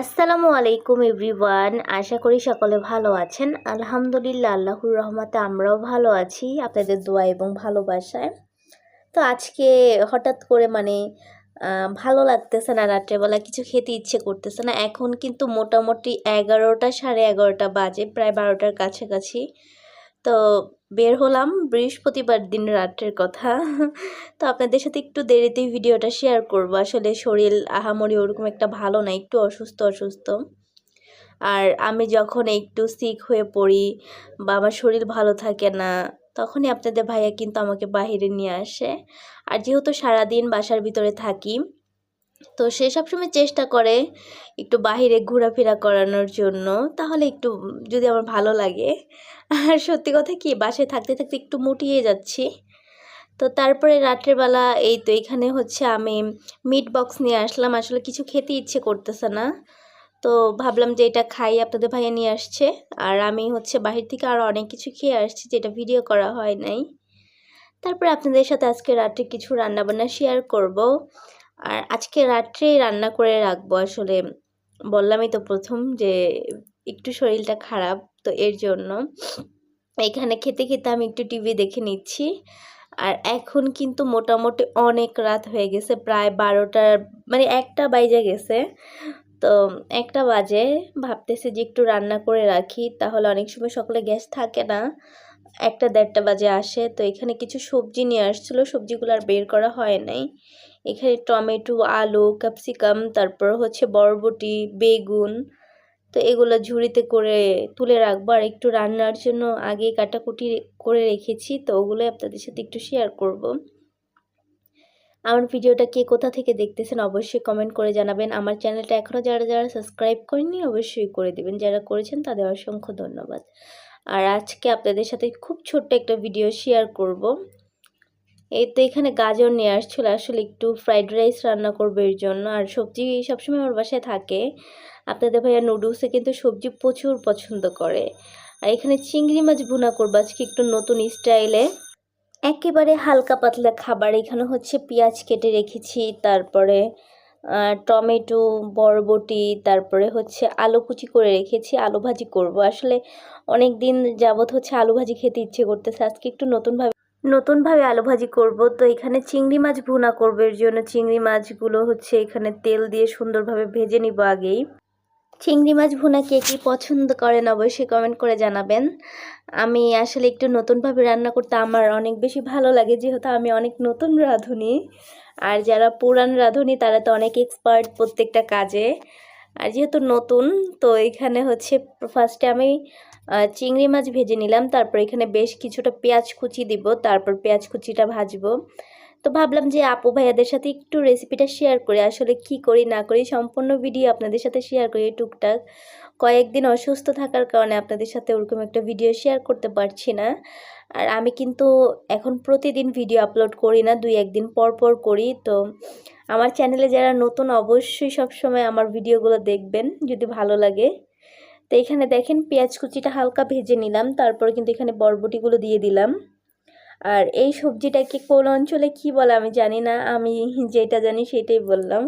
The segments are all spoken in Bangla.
আসসালামু আলাইকুম এভরিওয়ান, আশা করি সকলে ভালো আছেন। আলহামদুলিল্লাহ, আল্লাহুর রহমতে আমরাও ভালো আছি, আপনাদের দোয়া এবং ভালোবাসায়। তো আজকে হঠাৎ করে মানে ভালো লাগতেছে না রাত্রেবেলা, কিছু খেতে ইচ্ছে করতেছে না। এখন কিন্তু মোটামুটি এগারোটা সাড়ে এগারোটা বাজে, প্রায় বারোটার কাছাকাছি। তো বের হলাম বৃহস্পতিবার দিন রাত্রের কথা। তো আপনাদের সাথে একটু দেরিতেই ভিডিওটা শেয়ার করব। আসলে শরীর আহামরি ওরকম একটা ভালো না, একটু অসুস্থ অসুস্থ। আর আমি যখন একটু সিক হয়ে পড়ি বা আমার শরীর ভালো থাকে না, তখনই আপনাদের ভাইয়া কিন্তু আমাকে বাইরে নিয়ে আসে। আর যেহেতু সারাদিন বাসার ভিতরে থাকি তো সে সবসময় চেষ্টা করে একটু বাহিরে ঘোরাফেরা করানোর জন্য। তাহলে একটু, যদি আমার ভালো লাগে। আর সত্যি কথা কি, বাসায় থাকতে থাকতে একটু মুটিয়ে যাচ্ছি। তো তারপরে রাত্রেবেলা এই তো এখানে হচ্ছে আমি মিট বক্স নিয়ে আসলাম। আসলে কিছু খেতে ইচ্ছে করতেছে না। তো ভাবলাম যে এটা খাই, আপনাদের ভাইয়া নিয়ে আসছে। আর আমি হচ্ছে বাহির থেকে আরও অনেক কিছু খেয়ে আসছি যেটা ভিডিও করা হয় নাই। তারপরে আপনাদের সাথে আজকে রাত্রে কিছু রান্নাবান্না শেয়ার করব। আর আজকে রাত্রেই রান্না করে রাখব। আসলে বললামই তো প্রথম যে, একটু শরীরটা খারাপ, তো এর জন্য। এখানে খেতে খেতে আমি একটু টিভি দেখে নিচ্ছি। আর এখন কিন্তু মোটামুটি অনেক রাত হয়ে গেছে, প্রায় বারোটার মানে একটা বাইজে গেছে। তো একটা বাজে, ভাবতেছি যে একটু রান্না করে রাখি, তাহলে অনেক সময় সকালে গ্যাস থাকে না। একটা দেড়টা বাজে আসে, তো এখানে কিছু সবজি নিয়ে আসছিল, সবজিগুলো আর বের করা হয় নাই। এখানে টমেটো, আলু, ক্যাপসিকাম, তারপর হচ্ছে বরবটি, বেগুন, তো এগুলো ঝুড়িতে করে তুলে রাখব। আর একটু রান্নার জন্য আগে কাটাকুটি করে রেখেছি, তো ওগুলো আপনাদের সাথে একটু শেয়ার করব। আমার ভিডিওটা কে কোথা থেকে দেখতেছেন অবশ্যই কমেন্ট করে জানাবেন। আমার চ্যানেলটা এখনও যারা যারা সাবস্ক্রাইব করেননি, অবশ্যই করে দেবেন। যারা করেছেন, তাদের অসংখ্য ধন্যবাদ। আর আজকে আপনাদের সাথে খুব ছোট্ট একটা ভিডিও শেয়ার করব। এই তো এখানে গাজর নিয়ে আসছিল, আসলে একটু ফ্রাইড রাইস রান্না করব এর জন্য। আর সবজি সবসময় আমার বাসায় থাকে। আপনাদের ভাইয়া নুডলসে কিন্তু সবজি প্রচুর পছন্দ করে। আর এখানে চিংড়ি মাছ ভুনা করব আজকে একটু নতুন স্টাইলে একেবারে হালকা পাতলা খাবার, এখানে হচ্ছে পেঁয়াজ কেটে রেখেছি, তারপরে টমেটো, বরবটি, তারপরে হচ্ছে আলু কুচি করে রেখেছি, আলু ভাজি করব। আসলে অনেক দিন যাবত হচ্ছে আলু ভাজি খেতে ইচ্ছে করতেছে। আজকে একটু নতুনভাবে নতুনভাবে আলু ভাজি করব। তো এখানে চিংড়ি মাছ ভুনা করব। এর জন্য চিংড়ি মাছগুলো হচ্ছে এখানে তেল দিয়ে সুন্দরভাবে ভেজে নিব আগেই। চিংড়ি মাছ ভুনা কে কী পছন্দ করেন অবশ্যই কমেন্ট করে জানাবেন। আমি আসলে একটু নতুনভাবে রান্না করতে আমার অনেক বেশি ভালো লাগে। যেহেতু আমি অনেক নতুন রাঁধুনি। আর যারা পুরান রাঁধুনি, তারা তো অনেক এক্সপার্ট প্রত্যেকটা কাজে। আর যেহেতু নতুন, তো এখানে হচ্ছে ফার্স্টে আমি চিংড়ি মাছ ভেজে নিলাম, তারপর এখানে বেশ কিছুটা পেঁয়াজ কুচি দিব, তারপর পেঁয়াজ কুচিটা ভাজবো। তো ভাবলাম যে আপু ভাইয়াদের সাথে একটু রেসিপিটা শেয়ার করি, আসলে কি করি, না করি, সম্পূর্ণ ভিডিও আপনাদের সাথে শেয়ার করি টুকটাক। কয়েকদিন অসুস্থ থাকার কারণে আপনাদের সাথে ওরকম একটা ভিডিও শেয়ার করতে পারছি না। আর আমি কিন্তু এখন প্রতিদিন ভিডিও আপলোড করি না, দুই একদিন পর পর করি। তো আমার চ্যানেলে যারা নতুন, অবশ্যই সবসময় আমার ভিডিওগুলো দেখবেন, যদি ভালো লাগে। তো এখানে দেখেন, পেঁয়াজ কুচিটা হালকা ভেজে নিলাম, তারপর কিন্তু এখানে বরবটিগুলো দিয়ে দিলাম। আর এই সবজিটাকে কোন অঞ্চলে কি বলে আমি জানি না, আমি যেটা জানি সেটাই বললাম।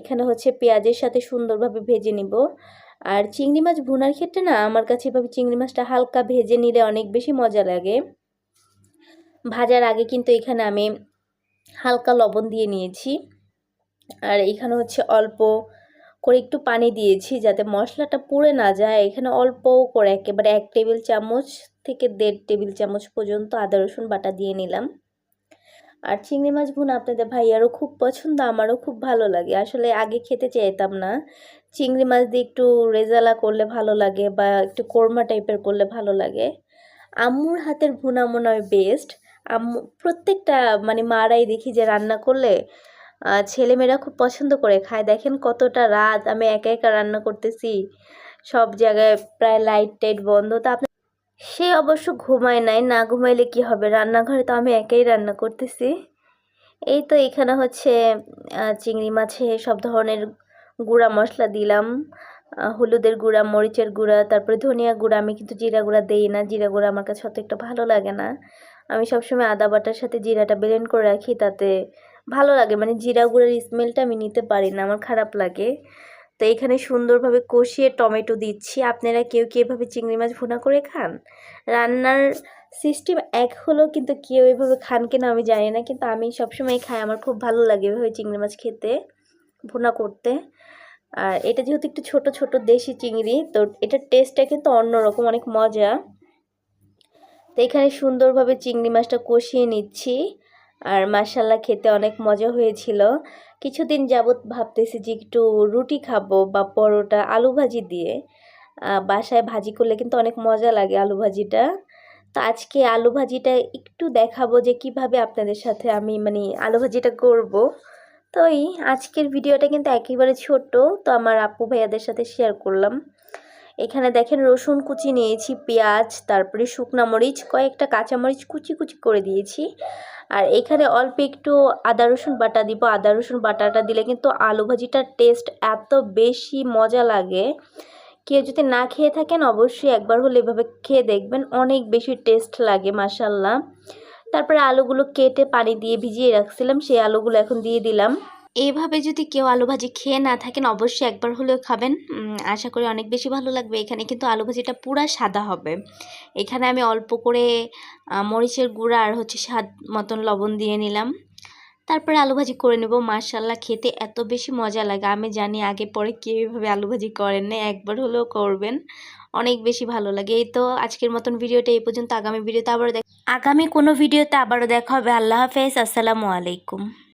এখানে হচ্ছে পেঁয়াজের সাথে সুন্দরভাবে ভেজে নিব। আর চিংড়ি মাছ ভুনার ক্ষেত্রে না, আমার কাছে এভাবে চিংড়ি মাছটা হালকা ভেজে নিলে অনেক বেশি মজা লাগে। ভাজার আগে কিন্তু এখানে আমি হালকা লবণ দিয়ে নিয়েছি। আর এখানে হচ্ছে অল্প করে একটু পানি দিয়েছি যাতে মশলাটা পুড়ে না যায়। এখানে অল্প করে একেবারে এক টেবিল চামচ থেকে দেড় টেবিল চামচ পর্যন্ত আদা রসুন বাটা দিয়ে নিলাম। আর চিংড়ি মাছ ভুনা আপনাদের ভাইয়ারও খুব পছন্দ, আমারও খুব ভালো লাগে। আসলে আগে খেতে চাইতাম না। চিংড়ি মাছ দিয়ে একটু রেজালা করলে ভালো লাগে বা একটু কোরমা টাইপের করলে ভালো লাগে। আম্মুর হাতের ভুনা মনে হয় বেস্ট আম্মু প্রত্যেকটা মানে মারাই দেখি যে রান্না করলে ছেলেমেয়েরা খুব পছন্দ করে খায়। দেখেন কতটা রাত আমি একা একা রান্না করতেছি। সব জায়গায় প্রায় লাইট টাইট বন্ধ। তা সে অবশ্য ঘুমায় নাই, না ঘুমাইলে কি হবে? রান্নাঘরে তো আমি একাই রান্না করতেছি। এই তো এখানে হচ্ছে চিংড়ি মাছে সব ধরনের গুঁড়া মশলা দিলাম। হলুদের গুঁড়া, মরিচের গুঁড়া, তারপরে ধনিয়া গুঁড়া। আমি কিন্তু জিরা গুঁড়া দেই না, জিরা গুঁড়া আমার কাছে অত একটা ভালো লাগে না। আমি সবসময় আদা বাটার সাথে জিরাটা ব্লেন্ড করে রাখি, তাতে ভালো লাগে। মানে জিরা গুঁড়ার স্মেলটা আমি নিতে পারি না, আমার খারাপ লাগে। তো এখানে সুন্দরভাবে কষিয়ে টমেটো দিচ্ছি। আপনারা কেউ কেউ এভাবে চিংড়ি মাছ ভুনা করে খান? রান্নার সিস্টেম এক হলেও কিন্তু কেউ এভাবে খান কিনা আমি জানি না, কিন্তু আমি সবসময় খাই। আমার খুব ভালো লাগে এভাবে চিংড়ি মাছ খেতে, ভুনা করতে। আর এটা যেহেতু একটু ছোট ছোট দেশি চিংড়ি, তো এটার টেস্টটা কিন্তু অন্যরকম, অনেক মজা। তো এখানে সুন্দরভাবে চিংড়ি মাছটা কষিয়ে নিচ্ছি। আর মাসাল্লা খেতে অনেক মজা হয়েছিল। কিছুদিন যাবৎ ভাবতেছি যে একটু রুটি খাব বা পরোটা, আলু ভাজি দিয়ে। বাসায় ভাজি করলে কিন্তু অনেক মজা লাগে আলু ভাজিটা। তো আজকে আলু ভাজিটা একটু দেখাবো যে কীভাবে আপনাদের সাথে আমি মানে আলু ভাজিটা করব। তো এই আজকের ভিডিওটা কিন্তু একেবারে ছোট তো আমার আপু ভাইয়াদের সাথে শেয়ার করলাম। এখানে দেখেন রসুন কুচি নিয়েছি, পেঁয়াজ, তারপরে শুকনা মরিচ, কয়েকটা কাঁচামরিচ কুচি কুচি করে দিয়েছি। আর এখানে অল্প একটু আদা রসুন বাটা দিব। আদা রসুন বাটাটা দিলে কিন্তু আলু ভাজিটার টেস্ট এত বেশি মজা লাগে। কেউ যদি না খেয়ে থাকেন অবশ্যই একবার হলে এভাবে খেয়ে দেখবেন, অনেক বেশি টেস্ট লাগে মাসাল্লাহ তারপরে আলুগুলো কেটে পানি দিয়ে ভিজিয়ে রাখছিলাম, সেই আলুগুলো এখন দিয়ে দিলাম। এইভাবে যদি কেউ আলু ভাজি খেয়ে না থাকেন, অবশ্যই একবার হলেও খাবেন। আশা করি অনেক বেশি ভালো লাগবে। এখানে কিন্তু আলু ভাজিটা পুরা সাদা হবে। এখানে আমি অল্প করে মরিচের গুঁড়া আর হচ্ছে স্বাদ মতন লবণ দিয়ে নিলাম। তারপরে আলু ভাজি করে নেব। মার্শাল্লাহ খেতে এত বেশি মজা লাগে। আমি জানি আগে পরে কেউ এভাবে আলু ভাজি করেন না একবার হলেও করবেন। অনেক বেশি ভালো লাগে। এই তো আজকের মতন ভিডিওটা এই পর্যন্ত। আগামী ভিডিওতে আবারও দেখ আগামী কোনো ভিডিওতে আবারও দেখা হবে। আল্লাহ হাফেজ। আসসালামু আলাইকুম।